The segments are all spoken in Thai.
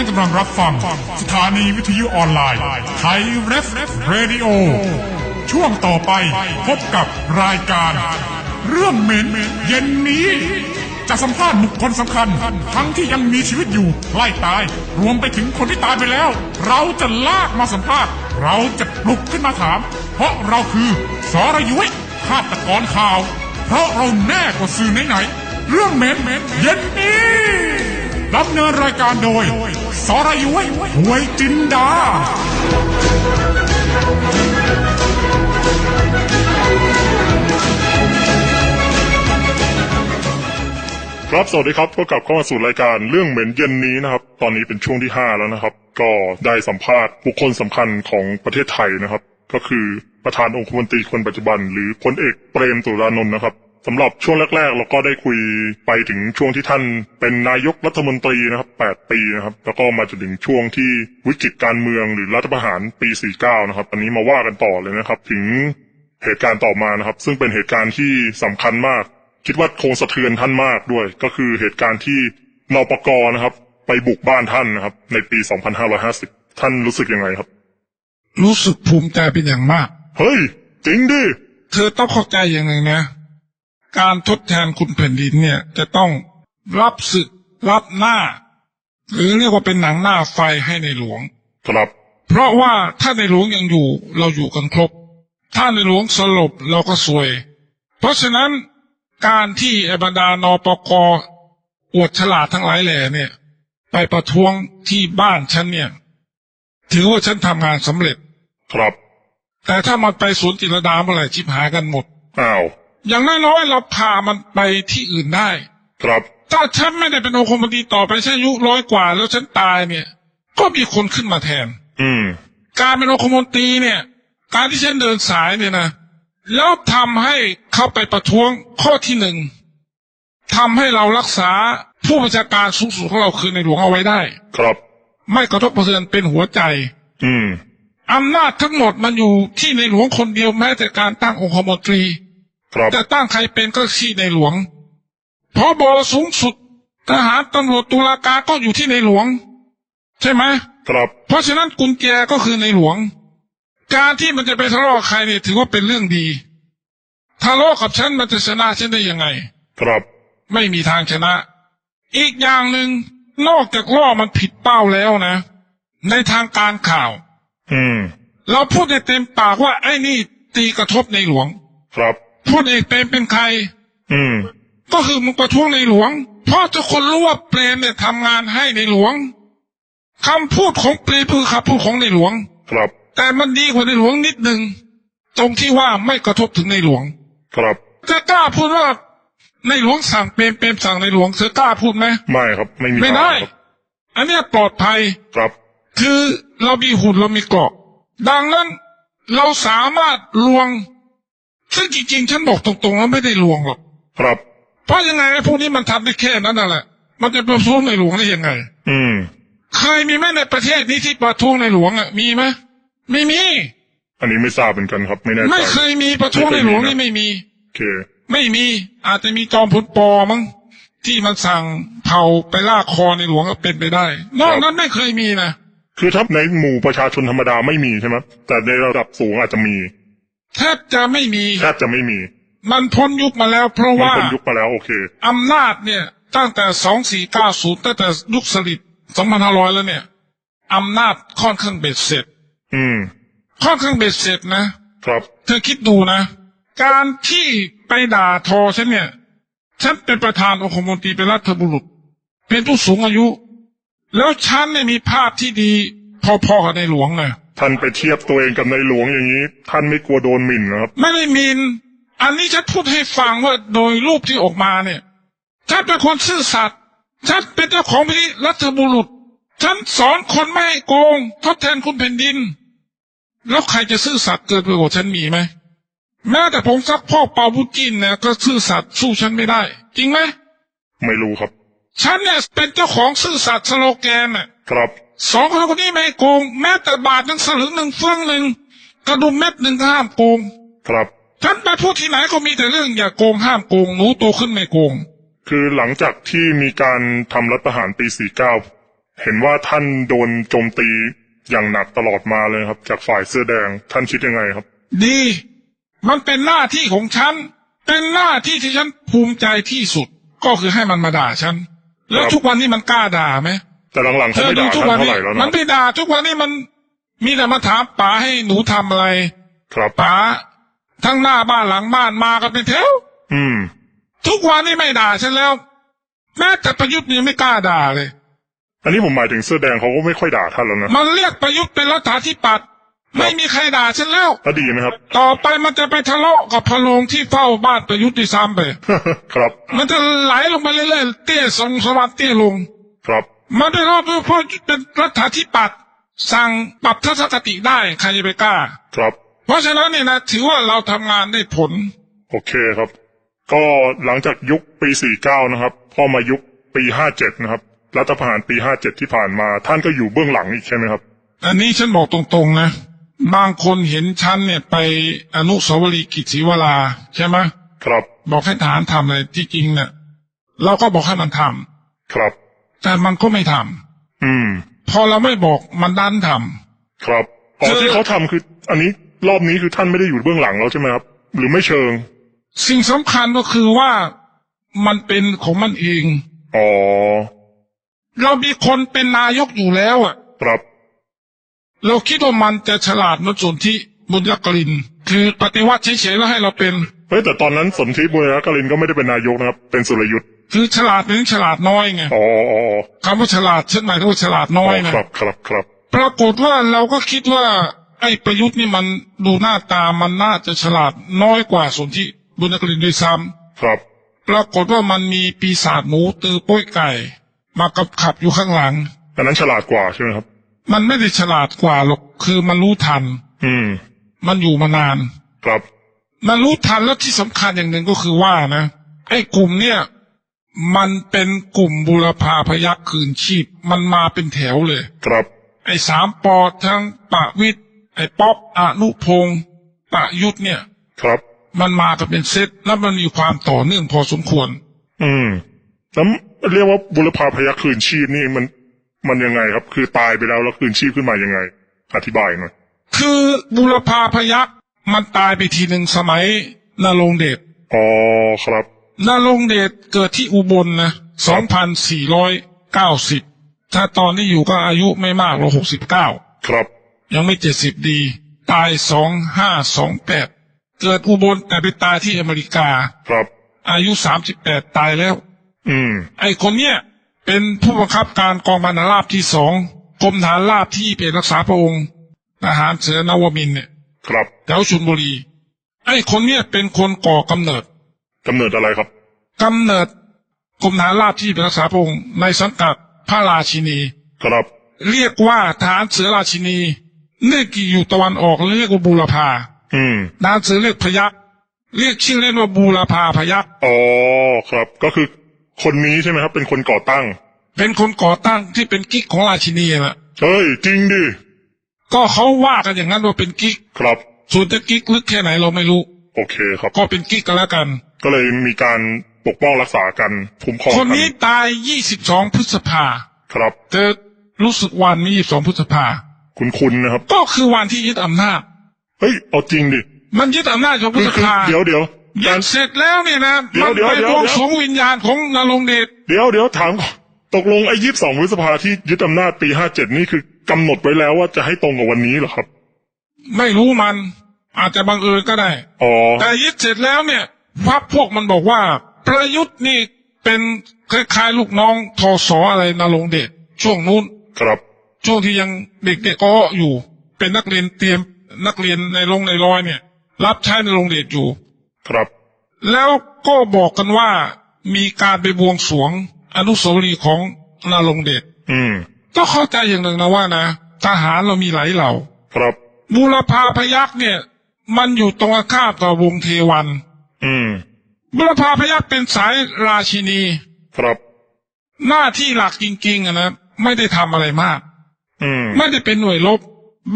านกำลังรับฟัง สถานีวิทยุออนไลน์ไทยเรฟเรดิโอช่วงต่อไปพบกับรายการ เรื่องเหม็นเย็นนี้ จะสัมภาษณ์บุคคลสำคัญ ทั้งที่ยังมีชีวิตอยู่ใกล้ตาย รวมไปถึงคนที่ตายไปแล้ว เราจะลากมาสัมภาษณ์ เราจะปลุกขึ้นมาถาม เพราะเราคือสรยุ้ยฆาตกรข่าว เพราะเราแน่กว่าสื่อไหนๆเรื่องเหม็นเย็นนี้ ดำเนินรายการโดย สรยุ้ยหวยจินดา ครับสวัสดีครับพบกับเข้ามาสู่รายการเรื่องเหม็นเย็นนี้นะครับ ตอนนี้เป็นช่วงที่ 5 แล้วนะครับ ก็ได้สัมภาษณ์บุคคลสำคัญของประเทศไทยนะครับ ก็คือประธานองคมนตรีคนปัจจุบัน หรือพลเอกเปรมตุลานนท์นะครับ สำหรับช่วงแรกๆ เราก็ได้คุยไปถึงช่วงที่ท่านเป็นนายกรัฐมนตรีนะครับ 8 ปีนะครับ แล้วก็มาจนถึงช่วงที่วิกฤตการเมืองหรือรัฐประหารปี 49 นะครับ อันนี้มาว่ากันต่อเลยนะครับ ถึงเหตุการณ์ต่อมานะครับ ซึ่งเป็นเหตุการณ์ที่สำคัญมาก คิดว่าคงสะเทือนท่านมากด้วย ก็คือเหตุการณ์ที่นปกนะครับ ไปบุกบ้านท่านนะครับ ในปี 2550 ท่านรู้สึกยังไงครับ รู้สึกภูมิใจเป็นอย่างมาก เฮ้ยจริงดิเธอต้องเข้าใจอย่างหนึ่งนะ การทดแทนคุณแผ่นดินเนี่ย จะต้องรับศึกรับหน้า หรือเรียกว่าเป็นหนังหน้าไฟให้ในหลวง ครับ เพราะว่าถ้าในหลวงยังอยู่เราอยู่กันครบ ถ้าในหลวงสลบเราก็สวย เพราะฉะนั้นการที่ไอ้บรรดานปกอวดฉลาดทั้งหลายแหล่เนี่ย ไปประท้วงที่บ้านฉันเนี่ย ถือว่าฉันทำงานสำเร็จ ครับ แต่ถ้ามันไปสวนจิรดาเมื่อไหร่ชิบหายกันหมดอ้าว อย่างน้อยๆเราพามันไปที่อื่นได้ ครับ ถ้าฉันไม่ได้เป็นองคมนตรีต่อไปฉันอายุร้อยกว่า แล้วฉันตายเนี่ย ก็มีคนขึ้นมาแทน อืม การเป็นองคมนตรีเนี่ย การที่ฉันเดินสายเนี่ยนะแล้วทำให้เข้าไปประท้วงข้อที่หนึ่งทำให้เรารักษาผู้บัญชาการสูงสุดของเราคือในหลวงเอาไว้ได้ ครับ ไม่กระทบกระเทือนเป็นหัวใจ อืมอำนาจทั้งหมดมันอยู่ที่ในหลวงคนเดียวแม้แต่การตั้งองคมนตรีครับ จะตั้งใครเป็นก็ที่ในหลวงเพราะบอสูงสุด ทหารตำรวจตุลาการก็อยู่ที่ในหลวง ใช่ไหมครับ เพราะฉะนั้นกุญแจก็คือในหลวง การที่มันจะไปทะเลาะกับใครเนี่ยถือว่าเป็นเรื่องดีทะเลาะกับฉันมันจะชนะฉันได้ยังไง ครับไม่มีทางชนะ อีกอย่างหนึ่งนอกจากล่อมันผิดเป้าแล้วนะ ในทางการข่าว อืม เราพูดได้เต็มปากว่าไอ้นี่ตีกระทบในหลวง ครับ พูดเอกเปรมเป็นใคร อืม ก็คือมึงประท้วงในหลวง เพราะทุกคนรู้ว่าเปรมเนี่ยทำงานให้ในหลวงคำพูดของเปรมคือคำพูดของในหลวง ครับ แต่มันดีกว่าในหลวงนิดหนึ่งตรงที่ว่าไม่กระทบถึงในหลวง ครับจะกล้าพูดว่าในหลวงสั่งเปรมเปรมสั่งในหลวงเธอกล้าพูดไหมไม่ครับ ไม่มีไม่ได้ทางครับอันเนี้ยปลอดภัย ครับคือเรามีหุ่นเรามีเกราะ ดังนั้นเราสามารถลวง ซึ่งจริงๆ ฉันบอกตรงๆแล้วไม่ได้ลวงหรอก ครับ เพราะยังไงไอ้พวกนี้มันทำได้แค่นั้นน่ะแหละ มันจะประท้วงในหลวงได้ยังไง อืม เคยมีไหมในประเทศนี้ที่ประท้วงในหลวงอะ มีไหมไม่มี อันนี้ไม่ทราบเหมือนกันครับ ไม่แน่ใจไม่เคยมีประท้วงในหลวงนี่ไม่มี โอเค ไม่มี อาจจะมีจอมพลปอมั้งที่มันสั่งเผาไปลากคอในหลวงก็เป็นไปได้ นอกนั้นไม่เคยมีนะ คือถ้าในหมู่ประชาชนธรรมดาไม่มีใช่ไหมแต่ในระดับสูงอาจจะมี แทบจะไม่มี แทบจะไม่มี มันพ้นยุคมาแล้ว เพราะมันว่าเป็นยุคมาแล้วโอเคอำนาจเนี่ยตั้งแต่สองสี่เก้าศูนย์ตั้งแต่ยุคสลิดสองพันห้าร้อยแล้วเนี่ยอำนาจค่อนข้างเบ็ดเสร็จ อืม ค่อนข้างเบ็ดเสร็จนะ ครับ เธอคิดดูนะ การที่ไปด่าทอฉันเนี่ย ฉันเป็นประธานองคมนตรีเป็นรัฐบุรุษ เป็นผู้สูงอายุ แล้วฉันเนี่ยมีภาพที่ดีพอๆกับในหลวงไง ท่านไปเทียบตัวเองกับในหลวงอย่างนี้ ท่านไม่กลัวโดนหมิ่นนะครับ ไม่ได้หมิน อันนี้ฉันพูดให้ฟังว่าโดยรูปที่ออกมาเนี่ยฉันเป็นคนซื่อสัตย์ฉันเป็นเจ้าของพิธีรัฐบุรุษ ฉันสอนคนไม่ให้โกง ทดแทนคุณแผ่นดิน แล้วใครจะซื่อสัตย์เกินไปกว่าฉันมีไหมแม้แต่ผมซักพ่อเปาบุจินเนี่ยก็ซื่อสัตย์สู้ฉันไม่ได้ จริงไหมไม่รู้ครับ ฉันเนี่ยเป็นเจ้าของซื่อสัตย์สโลแกนน่ะครับ สองคนคนนี้ไม่ให้โกงแม้แต่บาทหนึ่งสลึงหนึ่งเฟื่องหนึ่งกระดุมเม็ดหนึ่งก็ห้ามโกง ครับ ฉันไปพูดที่ไหนก็มีแต่เรื่องอย่าโกงห้ามโกงหนูโตขึ้นไม่โกง คือหลังจากที่มีการทำรัฐประหารปี 49 เห็นว่าท่านโดนโจมตีอย่างหนักตลอดมาเลยครับ จากฝ่ายเสื้อแดงท่านคิดยังไงครับ ดี มันเป็นหน้าที่ของฉัน เป็นหน้าที่ที่ฉันภูมิใจที่สุด ก็คือให้มันมาด่าฉัน แล้วครับทุกวันนี้มันกล้าด่าไหม แต่หลังๆเธเขาอไม่ดูด่าทุกท่านวันเท่านี้ไหร่แล้วมันะนไม่ด่าทุกวันนี้มันมีแต่มาถามป๋าให้หนูทำอะไรครับป๋าทั้งหน้าบ้านหลังบ้านมากันเป็นแถวอืม ทุกวันนี้ไม่ด่าฉันแล้ว แม้แต่ประยุทธ์นี่ไม่กล้าด่าเลย อันนี้ผมหมายถึงเสื้อแดงเขาก็ไม่ค่อยด่าท่านแล้วนะมันเรียกประยุทธ์เป็นรัฐาธิปัตย์ไม่มีใครด่าฉันแล้วแล้วดีไหมครับ ต่อไปมันจะไปทะเลาะกับพะโลงที่เฝ้าบ้านประยุทธ์ที่ซ้ำไป ครับ มันจะไหลลงไปเรื่อยๆเตี้ยทรงสวัสดิ์เตี้ยลง ครับ มันได้รอบด้วยเพราะเป็นรัฐาธิปัตย์สั่งปรับทัศนคติได้ใครจะไปกล้า ครับ เพราะฉะนั้นเนี่ยนะถือว่าเราทำงานได้ผล โอเคครับ ก็หลังจากยุคปี 49 นะครับ พอมายุคปี 57 นะครับ รัฐประหารปี 57 ที่ผ่านมา ท่านก็อยู่เบื้องหลังอีกใช่ไหมครับ อันนี้ฉันบอกตรงๆนะ บางคนเห็นฉันเนี่ยไปอนุสาวรีย์กิจศรีวราใช่ไหมครับ บอกให้ทหารทำอะไรที่จริงเนี่ยเราก็บอกให้มันทำครับ แต่มันก็ไม่ทำอืม พอเราไม่บอกมันดันทำครับอ๋อคือที่เขาทำคือ อันนี้รอบนี้คือท่านไม่ได้อยู่เบื้องหลังแล้วใช่ไหมครับ หรือไม่เชิง สิ่งสำคัญก็คือว่ามันเป็นของมันเองอ๋อเรามีคนเป็นนายกอยู่แล้วอะ ครับ เราคิดว่ามันจะฉลาดนส่วนที่บุญยกลิน คือปฏิวัติเฉยๆแล้วให้เราเป็น เฮ้ยแต่ตอนนั้นสนธิบุญยกลินก็ไม่ได้เป็นนายกนะครับ เป็นสุรยุทธ์คือฉลาดเป็นฉลาดน้อยไงอ๋ออ๋ออ๋อคำว่าฉลาดฉันหมายถึงว่าฉลาดน้อยนะครับครับครับปรากฏว่าเราก็คิดว่า ไอ้ประยุทธ์นี่มันดูหน้าตามันน่าจะฉลาดน้อยกว่าส่วนที่บุญยกลินด้วยซ้ำครับ ปรากฏว่ามันมีปีศาจหนูตือโป้ยไก่ มากับขับอยู่ข้างหลังอันนั้นฉลาดกว่าใช่ไหมครับ มันไม่ได้ฉลาดกว่าหรอกคือมันรู้ทัน อืม มันอยู่มานานครับ มันรู้ทันแล้วที่สำคัญอย่างหนึ่งก็คือว่านะไอ้กลุ่มเนี่ย มันเป็นกลุ่มบุรพาพยักคืนชีพ มันมาเป็นแถวเลย ครับ ไอ้สามปอทั้งปะวิทย์ไอ้ป๊อปอนุพงศ์ปะยุทธเนี่ย ครับ มันมากันเป็นเซตแล้วมันมีความต่อเนื่องพอสมควร อืมแล้วเรียกว่าบุรพาพยัคฆ์คืนชีพนี่มันมันยังไงครับ คือตายไปแล้วแล้วคืนชีพขึ้นมายังไง อธิบายหน่อยคือบุรพาพยัก มันตายไปทีหนึ่งสมัยนรงเดชอ๋อครับนรงเดชเกิดที่อุบลนะ2,490ถ้าตอนนี้อยู่ก็อายุไม่มากหรอก69ครับ ยังไม่70ดี ตาย2528เกิดอุบลแต่ไปตายที่อเมริกา ครับ อายุ38ตายแล้ว อืม ไอ้คนเนี้ยเป็นผู้บังคับการกองพันราบที่สองกรมฐานราบที่เป็นรักษาพระองค์ทหารเสือนวมินทร์เนี่ย ครับแถวชลบุรี ไอ้คนเนี้ยเป็นคนก่อกำเนิดกำเนิดอะไรครับกำเนิดกรมฐานราบที่เป็นรักษาพระองค์ในสังกัดพระราชินี ครับ เรียกว่าฐานเสือราชินีเนื่องกี่อยู่ตะวันออกเรียกว่าบูรพาอืมฐานเสือเรียกพยักเรียกชื่อเล่นว่าบูรพาพยักอ๋อครับ ก็คือคนนี้ใช่ไหมครับ เป็นคนก่อตั้ง เป็นคนก่อตั้งที่เป็นกิ๊กของราชินีน่ะเฮ้ยจริงดิ ก็เขาว่ากันอย่างนั้นว่าเป็นกิ๊กครับ ส่วนจะกิ๊กลึกแค่ไหนเราไม่รู้ โอเคครับ ก็เป็นกิ๊กกันแล้วกัน ก็เลยมีการปกป้องรักษากันคุ้มครองคนกันี้ตาย 22 พฤษภาครับเธอรู้สึกวันนี้22 พฤษภา คุณคุณนะครับ ก็คือวันที่ยึดอำนาจ เฮ้ย เอาจริงดิมันยึดอำนาจของพฤคือษคือภาเดี๋ยวเดี๋ยว ยึการดเสร็จแล้วเนี่ยนะเดี๋ยมัวนเดี๋ยวไปเดี๋ยวบวงเดี๋ยวสรวงวิญญาณของนรงเดชเดี๋ยวเดี๋ยวถามก่อนตกลงไอ้ยี่สิบสองพฤษภาที่ยึดอำนาจปีห้าเจ็ดนี่คือ กำหนดไว้แล้วว่าจะให้ตรงกับวันนี้เหรอครับ ไม่รู้มัน อาจจะบังเอิญก็ได้อ๋อแต่ยึดเสร็จแล้วเนี่ยพักพวกมันบอกว่า ประยุทธ์นี่เป็นคล้ายๆลูกน้องทอสออะไรนรงเดชช่วงนู้นครับ ช่วงที่ยังเด็กๆก็อยู่ เป็นนักเรียนเตรียมนักเรียนในโรงในร้อยเนี่ย รับใช้ในโรงเดชอยู่ ครับ แล้วก็บอกกันว่ามีการไปบวงสรวงอนุสาวรีย์ของนรงเดชอืม ก็เข้าใจอย่างหนึ่งนะว่านะทหารเรามีหลายเหล่า ครับบูรพาพยักษ์เนี่ย มันอยู่ตรงข้ามกับวงเทวัน อืมบุรพาพยักษ์เป็นสายราชินี ครับ หน้าที่หลักจริงๆอะนะไม่ได้ทำอะไรมาก อืมไม่ได้เป็นหน่วยรบ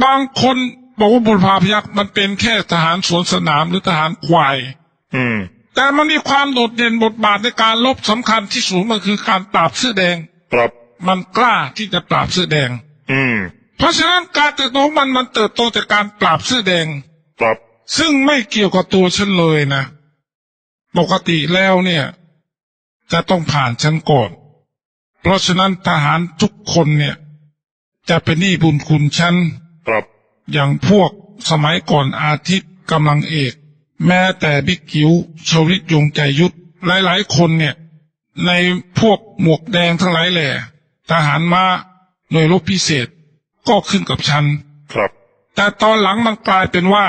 บางคนบอกว่าบุรพาพยักษ์มันเป็นแค่ทหารสวนสนามหรือทหารควาย อืมแต่มันมีความโดดเด่นบทบาทในการรบสำคัญที่สุดมันคือการปราบเสื้อแดง ครับ มันกล้าที่จะปราบเสื้อแดง อืม เพราะฉะนั้นการเติบโตของมันมันเติบโตจากการปราบเสื้อแดง ครับ ซึ่งไม่เกี่ยวกับตัวฉันเลยนะ ปกติแล้วเนี่ย จะต้องผ่านฉันก่อน เพราะฉะนั้นทหารทุกคนเนี่ย จะเป็นหนี้บุญคุณฉัน ครับ อย่างพวกสมัยก่อนอาทิตย์กำลังเอก แม้แต่บิ๊กกิ๋วชวลิตยงใจยุทธหลายๆ คนเนี่ย ในพวกหมวกแดงทั้งหลายแหล่ ทหารมาหน่วยรบพิเศษก็ขึ้นกับฉัน ครับ แต่ตอนหลังมันกลายเป็นว่า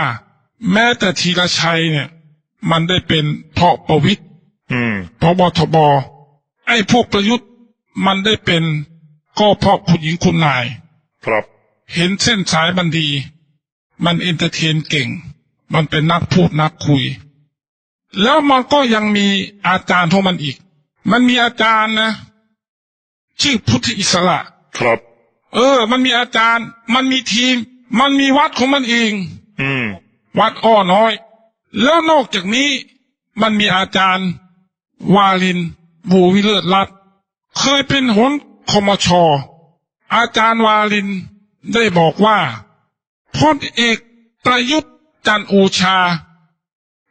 แม้แต่ธีรชัยเนี่ย มันได้เป็นเพราะประวิตรอืมพบทบ ไอ้พวกประยุทธ์มันได้เป็นก็เพราะผู้หญิงคุณนาย ครับ เห็นเส้นสายมันดี มันเอนเตอร์เทนเก่ง มันเป็นนักพูดนักคุย แล้วมันก็ยังมีอาจารย์ของมันอีก มันมีอาจารย์นะ ชื่อพุทธอิสระครับ เออ มันมีอาจารย์ มันมีทีม มันมีวัดของมันเอง อืม วัดอ้อน้อย แล้วนอกจากนี้ มันมีอาจารย์ วาลินบูวิเลิศรัตน์เคยเป็นหนคมชอาจารย์วาลินได้บอกว่าพลเอกประยุทธ์จันทร์โอชา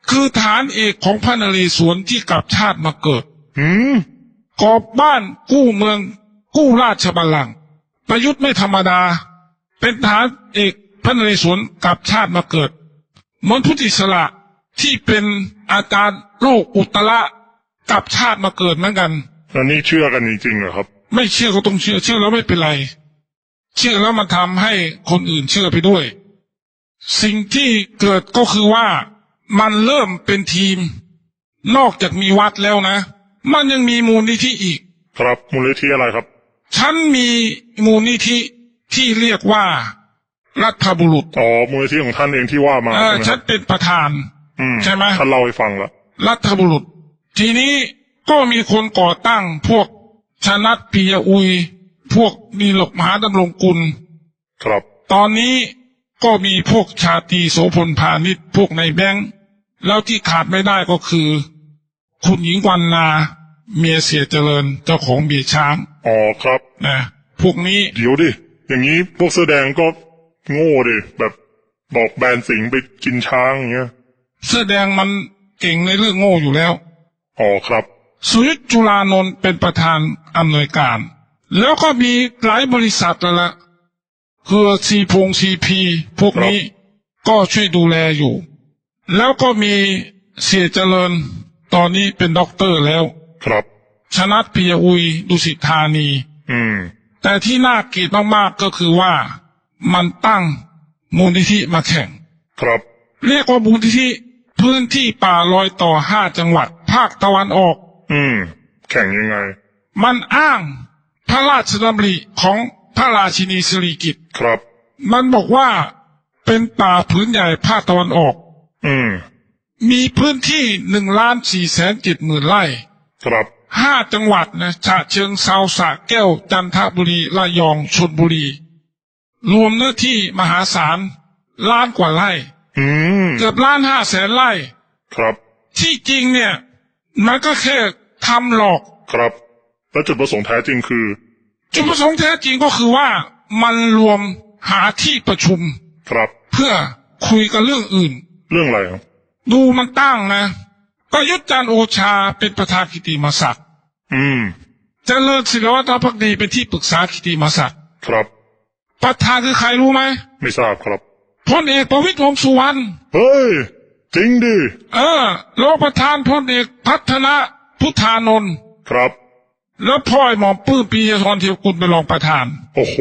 คือฐานเอกของพระนเรศวรที่กลับชาติมาเกิด อืม กอบบ้านกู้เมือง กู้ราชบัลลังก์ประยุทธ์ไม่ธรรมดา เป็นทหารเอกพระนเรศวรกลับชาติมาเกิดเหมนพุทธิสระที่เป็นอาจารย์โลกอุตระกลับชาติมาเกิดเหมือนกันอันนี้เชื่อกันจริงๆเหรอครับ ไม่เชื่อก็ต้องเชื่อ เชื่อแล้วไม่เป็นไร เชื่อแล้วมันทำให้คนอื่นเชื่อไปด้วย สิ่งที่เกิดก็คือว่ามันเริ่มเป็นทีม นอกจากมีวัดแล้วนะ มันยังมีมูลนิธิอีก ครับมูลนิธิอะไรครับ ฉันมีมูลนิธิที่เรียกว่ารัฐบุรุษอ๋อมูลนิธิของท่านเองที่ว่ามาเออใช่ไหมคฉัรันบเป็นประธานอืมใช่ไหมท่านเล่าให้ฟังแล้วรัฐบุรุษ ทีนี้ก็มีคนก่อตั้งพวกชนัดปียอุย พวกนีหลกมหาดำรงกุล ครับ ตอนนี้ก็มีพวกชาตรีโสพลพาณิชย์พวกในแบงค์แล้วที่ขาดไม่ได้ก็คือ คุณหญิงวันนาเมียเสียเจริญเจ้าของเบียร์ช้างอ๋อครับ นะพวกนี้เดี๋ยวดิ อย่างนี้พวกเสื้อแดงก็โง่ดิแบบบอกแบนสิงห์ไปกินช้างอย่างเงี้ยเสื้อแดงมันเก่งในเรื่องโง่อยู่แล้วอ๋อครับ สุยุทธจุลานนท์เป็นประธานอำนวยการ แล้วก็มีหลายบริษัทแล้วละคือซีพงซีพีพวกนี้ก็ช่วยดูแลอยู่ แล้วก็มีเสียเจริญ ตอนนี้เป็นด็อกเตอร์แล้ว ครับชนัดพิยอุยดุสิตธานี อืม แต่ที่น่าเกลียดมากๆก็คือว่ามันตั้งมูลนิธิมาแข่ง ครับ เรียกว่ามูลนิธิพื้นที่ป่ารอยต่อห้าจังหวัด ภาคตะวันออก อืม แข่งยังไง มันอ้างพระราชดำริของพระราชินีสิริกิติ์ครับ มันบอกว่าเป็นป่าผืนใหญ่ภาคตะวันออก อืม มีพื้นที่หนึ่งล้านสี่แสนเจ็ดหมื่นไร่ ครับห้าจังหวัดนะฉะเชิงเซาสระแก้ว จันทบุรีระยองชลบุรี รวมเนื้อที่มหาศาลล้านกว่าไร่อืมเกือบล้านห้าแสนไร่ ครับ ที่จริงเนี่ย มันก็แค่ทำหลอก ครับ แล้วจุดประสงค์แท้จริงคือ จุดประสงค์แท้จริงก็คือว่ามันรวมหาที่ประชุม ครับ เพื่อคุยกันเรื่องอื่น เรื่องอะไรครับ ดูมันตั้งนะประยุทธ์จันทร์โอชาเป็นประธานกิติมศักดิ์อืมเจริญศิลวัฒนพักดีเป็นที่ปรึกษากิติมศักดิ์ครับ ประธานคือใครรู้ไหมไม่ทราบครับพลเอกประวิตรวงษ์สุวรรณเฮ้ยจริงดิเออรองประธานพลเอกพัฒนาพุทธานนท์ครับ แล้วพ่อยหมอมปื้มปียธรเทียวกุลเป็นรองประธาน โอ้โห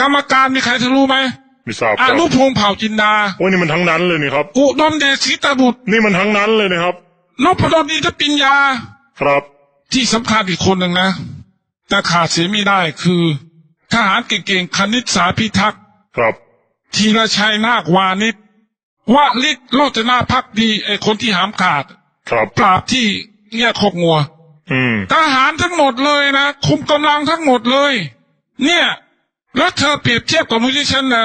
กรรมการมีใครจะรู้ไหม ไม่ทราบคอรับนุพงษ์เผ่าจินดาโอ้ยนี่มันทั้งนั้นเลยนี่ครับ อุดมเดชศรีตบุตร นี่มันทั้งนั้นเลยนะครับนพดลอินทปิญญา ครับ ที่สำคัญอีกคนหนึ่งนะ แต่ขาดเสียไม่ได้คือทหารเก่งๆคณิตสาพิทักษ์ ครับ ธีรชัยนาควานิชวลิศโรจนาพักดีไอคนที่หามขาด ครับปราบที่เงี้ยคอกงัว อืมทหารทั้งหมดเลยนะคุมกำลังทั้งหมดเลย เนี่ย แล้วเธอเปรียบเทียบกับมูลที่ฉันนะ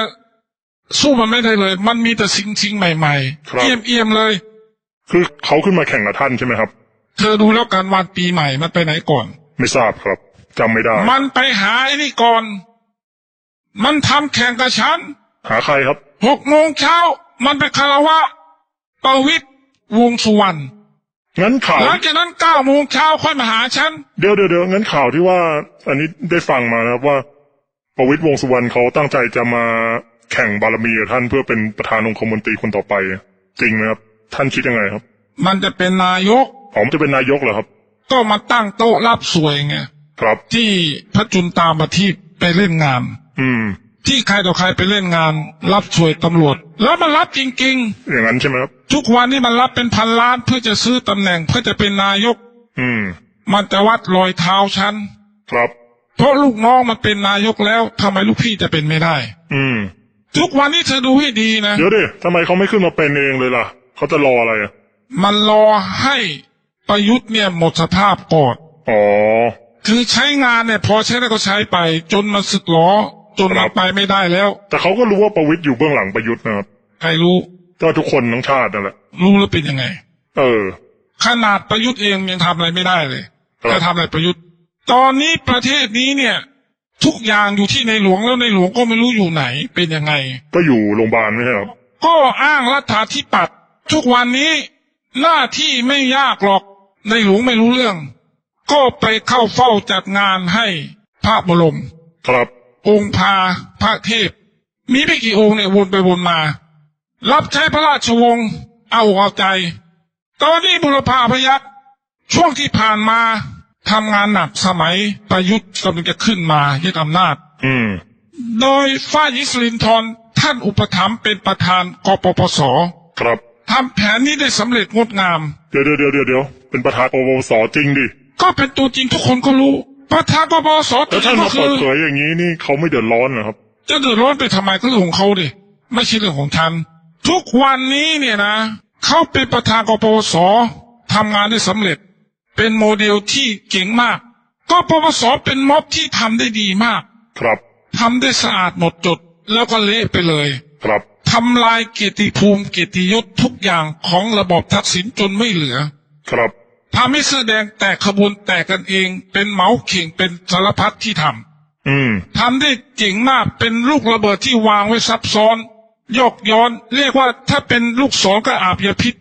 สู้มันไม่ได้เลย มันมีแต่สิ่งสิ่งใหม่ครับๆเอี่ยมเอี่ยมๆเลย คือเขาขึ้นมาแข่งกับท่านใช่ไหมครับ เธอดูแล้วการวันปีใหม่มันไปไหนก่อน ไม่ทราบครับจำไม่ได้ มันไปหาไอ้นี่ก่อน มันทำแข่งกับฉัน หาใครครับ หกโมงเช้า มันไปคารวะประวิตรวงษ์สุวรรณงั้นข่าวหลังจากนั้นเก้าโมงเช้าค่อยมาหาฉัน เดี๋ยวเดี๋ยวเดี๋ยวงั้นข่าวที่ว่า อันนี้ได้ฟังมานะครับว่าประวิตรวงษ์สุวรรณเขาตั้งใจจะมา แข่งบารมีกับท่านเพื่อเป็นประธานองคมนตรีคนต่อไป จริงไหมครับ ท่านคิดยังไงครับ มันจะเป็นนายกอ๋อมนจะเป็นนายกเหรอครับ ก็มาตั้งโต๊ะรับสวยไงครับ ที่พระจุนตามมาที่ไปเล่นงาน อืม ที่ใครต่อใครไปเล่นงาน รับสวยตำรวจ แล้วมันรับจริงอย่างนั้นใช่ไหมครับๆทุกวันนี้มันรับเป็นพันล้านเพื่อจะซื้อตำแหน่งเพื่อจะเป็นนายก อืม มันจะวัดรอยเท้าฉันครับ เพราะลูกน้องมันเป็นนายกแล้วทำไมลูกพี่จะเป็นไม่ได้ อืม ทุกวันนี้เธอดูให้ดีนะเดี๋ยวดิทำไมเขาไม่ขึ้นมาเป็นเองเลยล่ะ เขาจะรออะไรอะมันรอให้ประยุทธ์เนี่ยหมดสภาพก่อนอ๋อ คือใช้งานเนี่ย พอใช้ได้ก็ใช้ไป จนมันสึกหรอจนครัมันบไปไม่ได้แล้ว แต่เขาก็รู้ว่าประวิตรอยู่เบื้องหลังประยุทธ์นะครับใครรู้ ก็ทุกคนทั้งชาตินั่นแหละรู้แล้วเป็นยังไง เออ ขนาดประยุทธ์เองยังทำอะไรไม่ได้เลยครับจะทำอะไรประยุทธ์ ตอนนี้ประเทศนี้เนี่ย ทุกอย่างอยู่ที่ในหลวงแล้วในหลวงก็ไม่รู้อยู่ไหนเป็นยังไง ก็อยู่โรงพยาบาลไม่ใช่เหรอครับก็อ้างรัฐาธิปัตย์ทุกวันนี้หน้าที่ไม่ยากหรอกในหลวงไม่รู้เรื่อง ก็ไปเข้าเฝ้าจัดงานให้พระบรม ครับ องค์พาพระเทพ มีไม่กี่องค์เนี่ยวนไปวนมา รับใช้พระราชวงศ์เอาอกเอาใจ ตอนนี้บุรพาพยัคฆ์ช่วงที่ผ่านมา ทำงานหนักสมัยประยุทธ์กำลังจะขึ้นมายึดอำนาจ อืม โดยฝ้ายหญิงสลินทรท่านอุปถัมภ์เป็นประธานกปปสครับทำแผนนี้ได้สำเร็จงดงาม เดี๋ยวเดี๋ยวเดี๋ยวเดี๋ยวเดี๋ยวเป็นประธานปวสจริงดิก็เป็นตัวจริงทุกคนก็รู้ ประธานกปปสตัแล้ววจริท่านงก็มาคืเปิดอเผยอย่างนี้นี่เขาไม่เดือดร้อนเหรอครับ จะเดือดร้อนไปทำไมก็เรื่องของเขาดิไม่ใช่เรื่องของฉันทุกวันนี้เนี่ยนะเขาเป็นประธานกปปสทำงานได้สำเร็จ เป็นโมเดลที่เก่งมากกปปสเป็นม็อบที่ทำได้ดีมาก ครับทำได้สะอาดหมดจด แล้วก็เละไปเลย ครับทำลายเกียรติภูมิเกียรติยศทุกอย่างของระบอบทักษิณจนไม่เหลือ ครับทำให้เสื้อแดงแตกขบวนแตกกันเอง เป็นเหมาเข่งเป็นสารพัดที่ทำอืมทำได้เจ๋งมากเป็นลูกระเบิดที่วางไว้ซับซ้อนยกย้อน เรียกว่าถ้าเป็นลูกศรก็อาบยาพิษ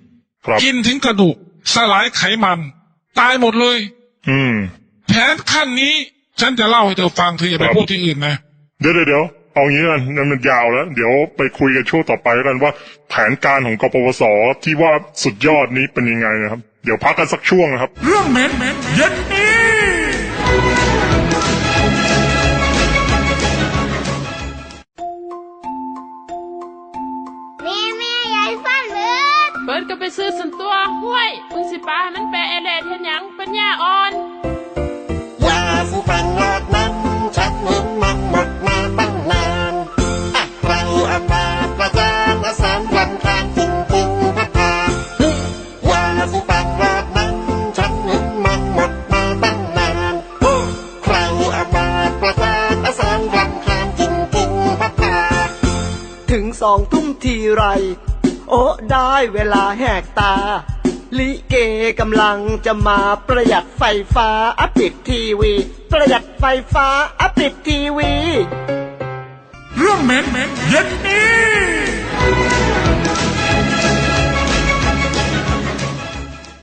ครับกินถึงกระดูก สลายไขมัน ตายหมดเลย อืม แผนขั้นนี้ ฉันจะเล่าให้เธอฟังเธออย่าไปครับพูดที่อื่นนะเดี๋ยวเดี๋ยวเดี๋ยวเอางี้กันนั่นมันยาวแล้ว เดี๋ยวไปคุยกันช่วงต่อไปแล้วกันว่า แผนการของกปปสที่ว่าสุดยอดนี้เป็นยังไงนะครับ เดี๋ยวพักกันสักช่วงนะครับ เรื่องเหม็นเย็นนี้แม่แม่ยายฟันเบิดเบิดก็ไปซื้อสันตัวห้วยมึงสิปาให้มันแปะ สองทุ่มทีไร โอ้ได้เวลาแหกตา ลิเกกำลังจะมาประหยัดไฟฟ้าอัปิดทีวี ประหยัดไฟฟ้าอัปิดทีวี เรื่องเหม็นเย็นนี้